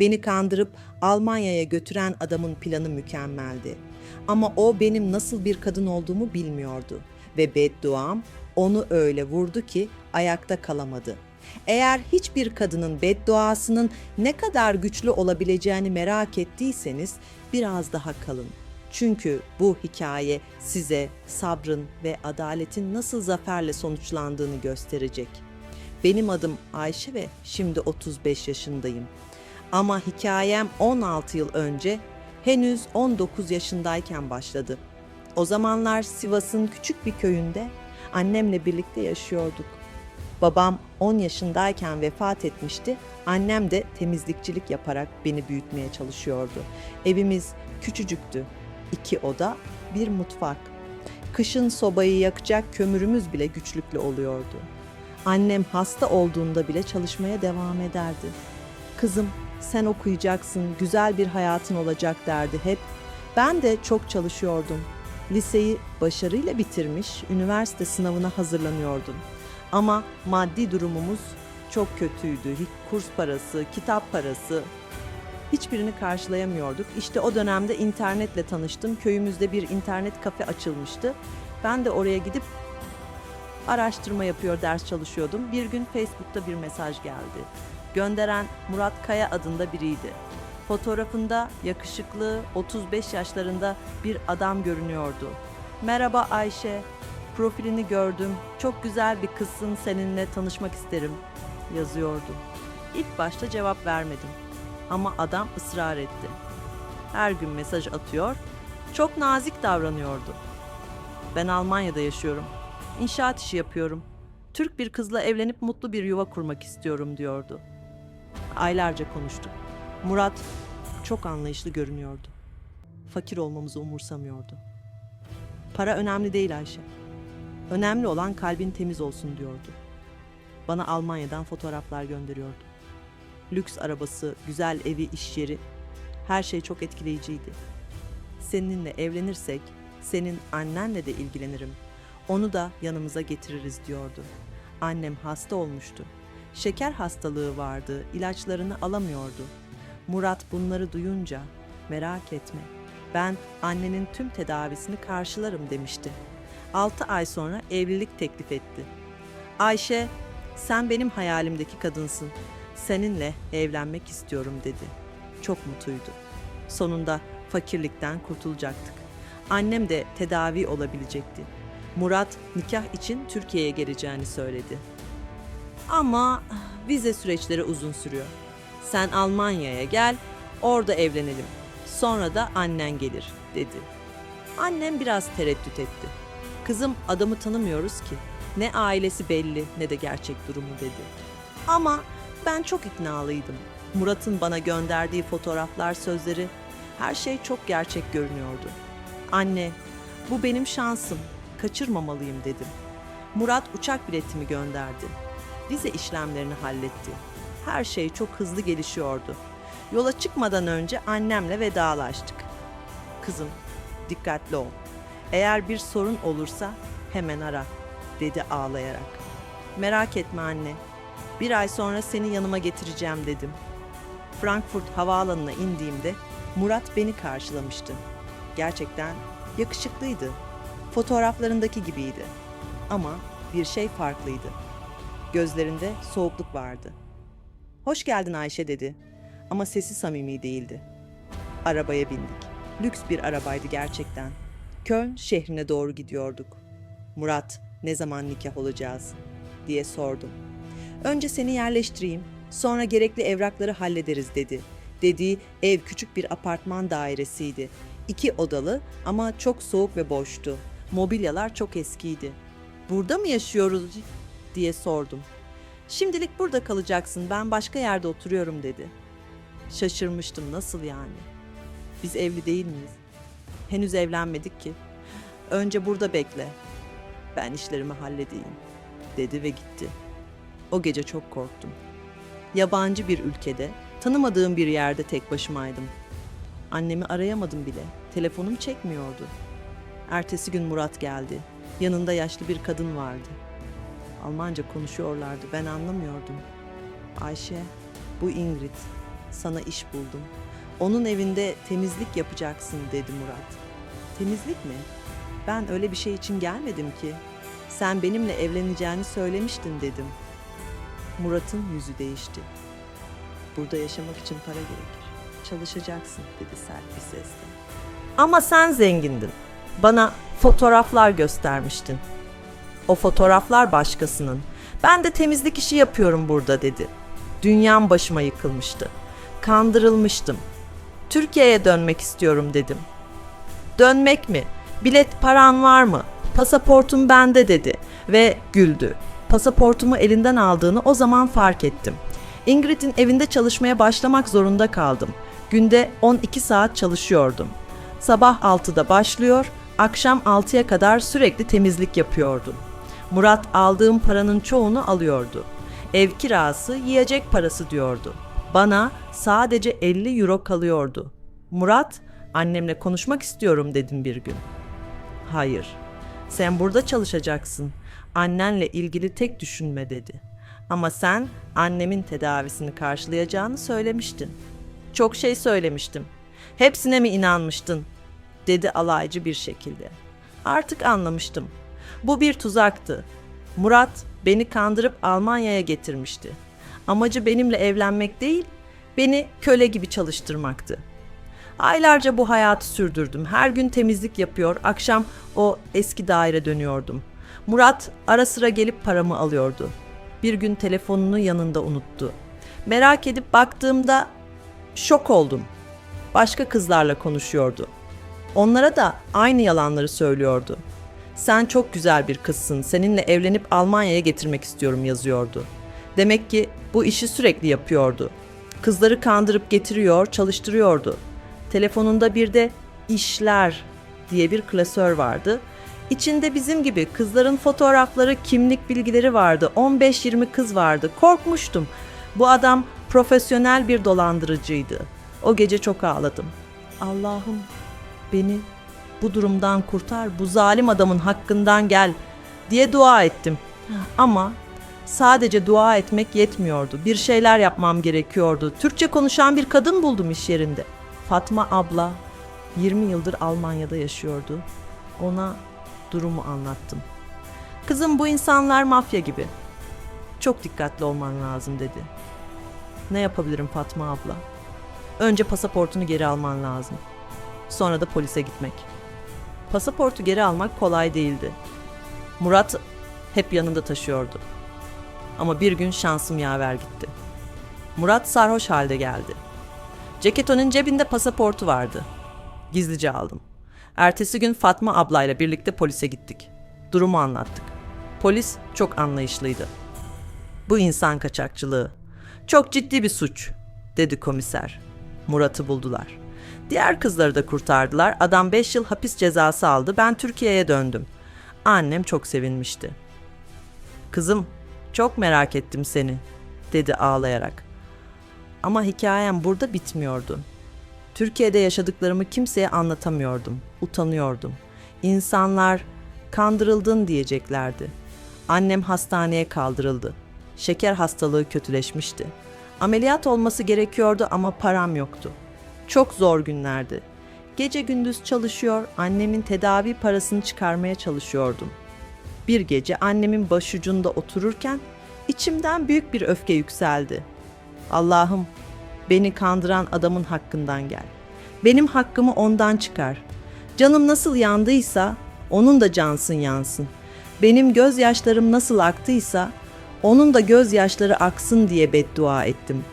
Beni kandırıp Almanya'ya götüren adamın planı mükemmeldi. Ama o benim nasıl bir kadın olduğumu bilmiyordu ve bedduam onu öyle vurdu ki ayakta kalamadı. Eğer hiçbir kadının bedduasının ne kadar güçlü olabileceğini merak ettiyseniz biraz daha kalın. Çünkü bu hikaye size sabrın ve adaletin nasıl zaferle sonuçlandığını gösterecek. Benim adım Ayşe ve şimdi 35 yaşındayım. Ama hikayem 16 yıl önce henüz 19 yaşındayken başladı. O zamanlar Sivas'ın küçük bir köyünde annemle birlikte yaşıyorduk. Babam 10 yaşındayken vefat etmişti. Annem de temizlikçilik yaparak beni büyütmeye çalışıyordu. Evimiz küçücüktü. İki oda, bir mutfak. Kışın sobayı yakacak kömürümüz bile güçlükle oluyordu. Annem hasta olduğunda bile çalışmaya devam ederdi. Kızım sen okuyacaksın, güzel bir hayatın olacak derdi hep. Ben de çok çalışıyordum. Liseyi başarıyla bitirmiş, üniversite sınavına hazırlanıyordum. Ama maddi durumumuz çok kötüydü. Kurs parası, kitap parası hiçbirini karşılayamıyorduk. İşte o dönemde internetle tanıştım. Köyümüzde bir internet kafe açılmıştı. Ben de oraya gidip araştırma yapıyor, ders çalışıyordum. Bir gün Facebook'ta bir mesaj geldi. Gönderen Murat Kaya adında biriydi. Fotoğrafında yakışıklı, 35 yaşlarında bir adam görünüyordu. Merhaba Ayşe, profilini gördüm. Çok güzel bir kızsın, seninle tanışmak isterim yazıyordu. İlk başta cevap vermedim. Ama adam ısrar etti. Her gün mesaj atıyor. Çok nazik davranıyordu. Ben Almanya'da yaşıyorum. İnşaat işi yapıyorum. Türk bir kızla evlenip mutlu bir yuva kurmak istiyorum diyordu. Aylarca konuştuk. Murat çok anlayışlı görünüyordu. Fakir olmamızı umursamıyordu. Para önemli değil Ayşe. Önemli olan kalbin temiz olsun diyordu. Bana Almanya'dan fotoğraflar gönderiyordu. Lüks arabası, güzel evi, iş yeri. Her şey çok etkileyiciydi. Seninle evlenirsek senin annenle de ilgilenirim. Onu da yanımıza getiririz diyordu. Annem hasta olmuştu. Şeker hastalığı vardı, ilaçlarını alamıyordu. Murat bunları duyunca merak etme. Ben annenin tüm tedavisini karşılarım demişti. Altı ay sonra evlilik teklif etti. Ayşe, sen benim hayalimdeki kadınsın. Seninle evlenmek istiyorum dedi. Çok mutluydu. Sonunda fakirlikten kurtulacaktık. Annem de tedavi olabilecekti. Murat nikah için Türkiye'ye geleceğini söyledi. Ama vize süreçleri uzun sürüyor. Sen Almanya'ya gel, orada evlenelim. Sonra da annen gelir, dedi. Annem biraz tereddüt etti. Kızım adamı tanımıyoruz ki. Ne ailesi belli ne de gerçek durumu dedi. Ama ben çok iknalıydım. Murat'ın bana gönderdiği fotoğraflar, sözleri, her şey çok gerçek görünüyordu. Anne, bu benim şansım. Kaçırmamalıyım dedim. Murat uçak biletimi gönderdi. Vize işlemlerini halletti. Her şey çok hızlı gelişiyordu. Yola çıkmadan önce annemle vedalaştık. Kızım, dikkatli ol. Eğer bir sorun olursa hemen ara, dedi ağlayarak. Merak etme anne. Bir ay sonra seni yanıma getireceğim dedim. Frankfurt havaalanına indiğimde Murat beni karşılamıştı. Gerçekten yakışıklıydı. Fotoğraflarındaki gibiydi. Ama bir şey farklıydı. Gözlerinde soğukluk vardı. Hoş geldin Ayşe dedi. Ama sesi samimi değildi. Arabaya bindik. Lüks bir arabaydı gerçekten. Köln şehrine doğru gidiyorduk. Murat, ne zaman nikah olacağız? diye sordum. Önce seni yerleştireyim, sonra gerekli evrakları hallederiz dedi. Dediği ev küçük bir apartman dairesiydi. İki odalı ama çok soğuk ve boştu. Mobilyalar çok eskiydi. Burada mı yaşıyoruz diye sordum. Şimdilik burada kalacaksın, ben başka yerde oturuyorum dedi. Şaşırmıştım, nasıl yani? Biz evli değil miyiz? Henüz evlenmedik ki. Önce burada bekle. Ben işlerimi halledeyim, dedi ve gitti. O gece çok korktum. Yabancı bir ülkede, tanımadığım bir yerde tek başımaydım. Annemi arayamadım bile. Telefonum çekmiyordu. Ertesi gün Murat geldi. Yanında yaşlı bir kadın vardı. Almanca konuşuyorlardı. Ben anlamıyordum. Ayşe, bu Ingrid. Sana iş buldum. Onun evinde temizlik yapacaksın dedi Murat. Temizlik mi? Ben öyle bir şey için gelmedim ki. Sen benimle evleneceğini söylemiştin dedim. Murat'ın yüzü değişti. Burada yaşamak için para gerekir. Çalışacaksın dedi sert bir sesle. Ama sen zengindin. Bana fotoğraflar göstermiştin. O fotoğraflar başkasının. Ben de temizlik işi yapıyorum burada dedi. Dünyam başıma yıkılmıştı. Kandırılmıştım. Türkiye'ye dönmek istiyorum dedim. Dönmek mi? Bilet paran var mı? Pasaportum bende dedi ve güldü. Pasaportumu elinden aldığını o zaman fark ettim. Ingrid'in evinde çalışmaya başlamak zorunda kaldım. Günde 12 saat çalışıyordum. Sabah 6'da başlıyor, akşam 6'ya kadar sürekli temizlik yapıyordum. Murat aldığım paranın çoğunu alıyordu. Ev kirası, yiyecek parası diyordu. Bana sadece 50 euro kalıyordu. Murat, annemle konuşmak istiyorum dedim bir gün. Hayır, sen burada çalışacaksın. Annenle ilgili tek düşünme dedi. Ama sen annemin tedavisini karşılayacağını söylemiştin. Çok şey söylemiştim. Hepsine mi inanmıştın? dedi alaycı bir şekilde. Artık anlamıştım. Bu bir tuzaktı. Murat beni kandırıp Almanya'ya getirmişti. Amacı benimle evlenmek değil, beni köle gibi çalıştırmaktı. Aylarca bu hayatı sürdürdüm. Her gün temizlik yapıyor, akşam o eski daire dönüyordum. Murat ara sıra gelip paramı alıyordu. Bir gün telefonunu yanında unuttu. Merak edip baktığımda şok oldum. Başka kızlarla konuşuyordu. Onlara da aynı yalanları söylüyordu. Sen çok güzel bir kızsın. Seninle evlenip Almanya'ya getirmek istiyorum yazıyordu. Demek ki bu işi sürekli yapıyordu. Kızları kandırıp getiriyor, çalıştırıyordu. Telefonunda bir de işler diye bir klasör vardı. İçinde bizim gibi kızların fotoğrafları, kimlik bilgileri vardı. 15-20 kız vardı. Korkmuştum. Bu adam profesyonel bir dolandırıcıydı. O gece çok ağladım. Allah'ım beni bu durumdan kurtar, bu zalim adamın hakkından gel diye dua ettim. Ama sadece dua etmek yetmiyordu. Bir şeyler yapmam gerekiyordu. Türkçe konuşan bir kadın buldum iş yerinde. Fatma abla 20 yıldır Almanya'da yaşıyordu. Ona durumu anlattım. Kızım bu insanlar mafya gibi. Çok dikkatli olman lazım dedi. Ne yapabilirim Fatma abla? Önce pasaportunu geri alman lazım. Sonra da polise gitmek. Pasaportu geri almak kolay değildi. Murat hep yanında taşıyordu. Ama bir gün şansım yaver gitti. Murat sarhoş halde geldi. Ceketonun cebinde pasaportu vardı. Gizlice aldım. Ertesi gün Fatma ablayla birlikte polise gittik. Durumu anlattık. Polis çok anlayışlıydı. Bu insan kaçakçılığı. Çok ciddi bir suç, dedi komiser. Murat'ı buldular. Diğer kızları da kurtardılar. Adam 5 yıl hapis cezası aldı. Ben Türkiye'ye döndüm. Annem çok sevinmişti. Kızım, çok merak ettim seni, dedi ağlayarak. Ama hikayem burada bitmiyordu. Türkiye'de yaşadıklarımı kimseye anlatamıyordum. Utanıyordum. İnsanlar kandırıldın diyeceklerdi. Annem hastaneye kaldırıldı. Şeker hastalığı kötüleşmişti. Ameliyat olması gerekiyordu ama param yoktu. Çok zor günlerdi. Gece gündüz çalışıyor, annemin tedavi parasını çıkarmaya çalışıyordum. Bir gece annemin başucunda otururken içimden büyük bir öfke yükseldi. Allah'ım beni kandıran adamın hakkından gel. Benim hakkımı ondan çıkar. Canım nasıl yandıysa onun da cansın yansın. Benim gözyaşlarım nasıl aktıysa onun da gözyaşları aksın diye beddua ettim.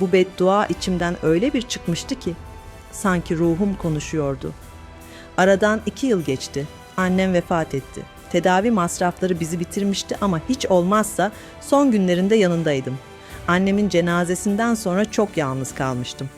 Bu beddua içimden öyle bir çıkmıştı ki sanki ruhum konuşuyordu. Aradan iki yıl geçti. Annem vefat etti. Tedavi masrafları bizi bitirmişti ama hiç olmazsa son günlerinde yanındaydım. Annemin cenazesinden sonra çok yalnız kalmıştım.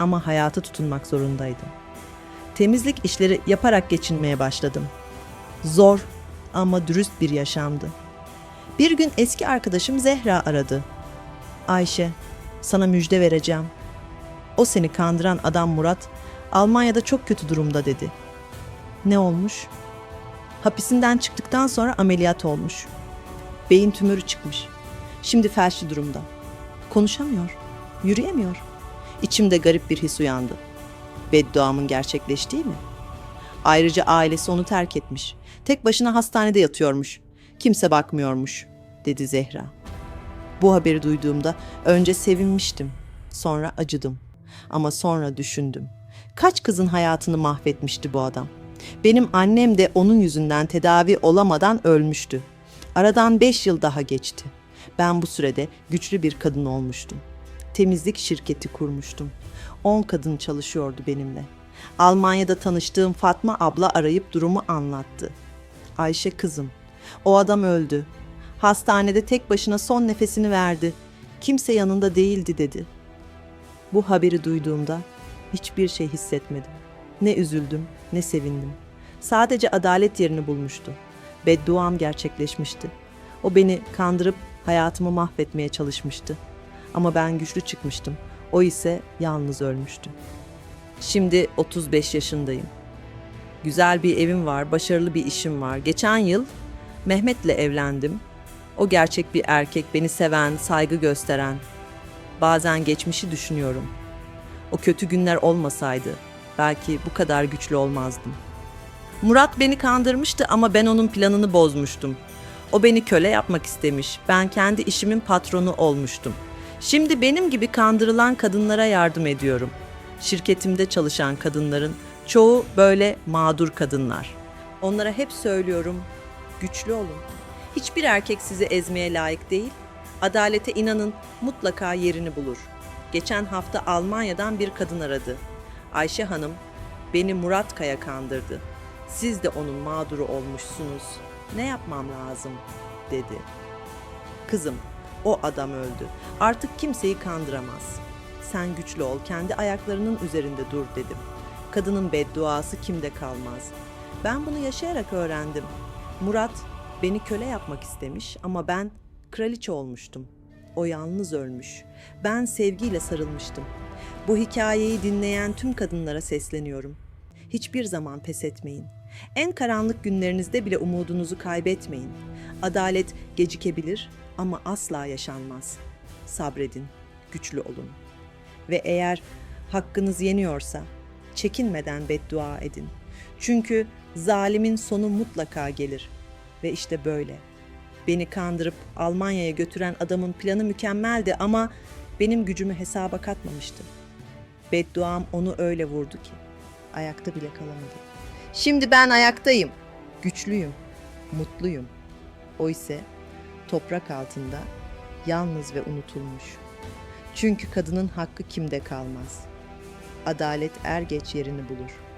Ama hayata tutunmak zorundaydım. Temizlik işleri yaparak geçinmeye başladım. Zor ama dürüst bir yaşamdı. Bir gün eski arkadaşım Zehra aradı. Ayşe, sana müjde vereceğim. O seni kandıran adam Murat, Almanya'da çok kötü durumda dedi. Ne olmuş? Hapisinden çıktıktan sonra ameliyat olmuş. Beyin tümörü çıkmış. Şimdi felçli durumda. Konuşamıyor, yürüyemiyor. İçimde garip bir his uyandı. Bedduamın gerçekleştiği mi? Ayrıca ailesi onu terk etmiş. Tek başına hastanede yatıyormuş. Kimse bakmıyormuş, dedi Zehra. Bu haberi duyduğumda önce sevinmiştim, sonra acıdım. Ama sonra düşündüm. Kaç kızın hayatını mahvetmişti bu adam. Benim annem de onun yüzünden tedavi olamadan ölmüştü. Aradan beş yıl daha geçti. Ben bu sürede güçlü bir kadın olmuştum. Temizlik şirketi kurmuştum. On kadın çalışıyordu benimle. Almanya'da tanıştığım Fatma abla arayıp durumu anlattı. Ayşe kızım, o adam öldü. Hastanede tek başına son nefesini verdi. Kimse yanında değildi dedi. Bu haberi duyduğumda hiçbir şey hissetmedim. Ne üzüldüm, ne sevindim. Sadece adalet yerini bulmuştu. Bedduam gerçekleşmişti. O beni kandırıp hayatımı mahvetmeye çalışmıştı. Ama ben güçlü çıkmıştım. O ise yalnız ölmüştü. Şimdi 35 yaşındayım. Güzel bir evim var, başarılı bir işim var. Geçen yıl Mehmet'le evlendim. O gerçek bir erkek, beni seven, saygı gösteren. Bazen geçmişi düşünüyorum. O kötü günler olmasaydı belki bu kadar güçlü olmazdım. Murat beni kandırmıştı ama ben onun planını bozmuştum. O beni köle yapmak istemiş. Ben kendi işimin patronu olmuştum. Şimdi benim gibi kandırılan kadınlara yardım ediyorum. Şirketimde çalışan kadınların çoğu böyle mağdur kadınlar. Onlara hep söylüyorum, güçlü olun. Hiçbir erkek sizi ezmeye layık değil. Adalete inanın, mutlaka yerini bulur. Geçen hafta Almanya'dan bir kadın aradı. Ayşe Hanım, beni Murat Kaya kandırdı. Siz de onun mağduru olmuşsunuz. Ne yapmam lazım?" dedi. Kızım, o adam öldü. Artık kimseyi kandıramaz. Sen güçlü ol, kendi ayaklarının üzerinde dur dedim. Kadının bedduası kimde kalmaz. Ben bunu yaşayarak öğrendim. Murat beni köle yapmak istemiş ama ben kraliçe olmuştum. O yalnız ölmüş. Ben sevgiyle sarılmıştım. Bu hikayeyi dinleyen tüm kadınlara sesleniyorum. Hiçbir zaman pes etmeyin. En karanlık günlerinizde bile umudunuzu kaybetmeyin. Adalet gecikebilir ama asla yaşanmaz. Sabredin, güçlü olun. Ve eğer hakkınız yeniyorsa çekinmeden beddua edin. Çünkü zalimin sonu mutlaka gelir. Ve işte böyle. Beni kandırıp Almanya'ya götüren adamın planı mükemmeldi ama benim gücümü hesaba katmamıştı. Bedduam onu öyle vurdu ki ayakta bile kalamadı. Şimdi ben ayaktayım. Güçlüyüm, mutluyum. O ise toprak altında yalnız ve unutulmuş. Çünkü kadının hakkı kimde kalmaz. Adalet er geç yerini bulur.''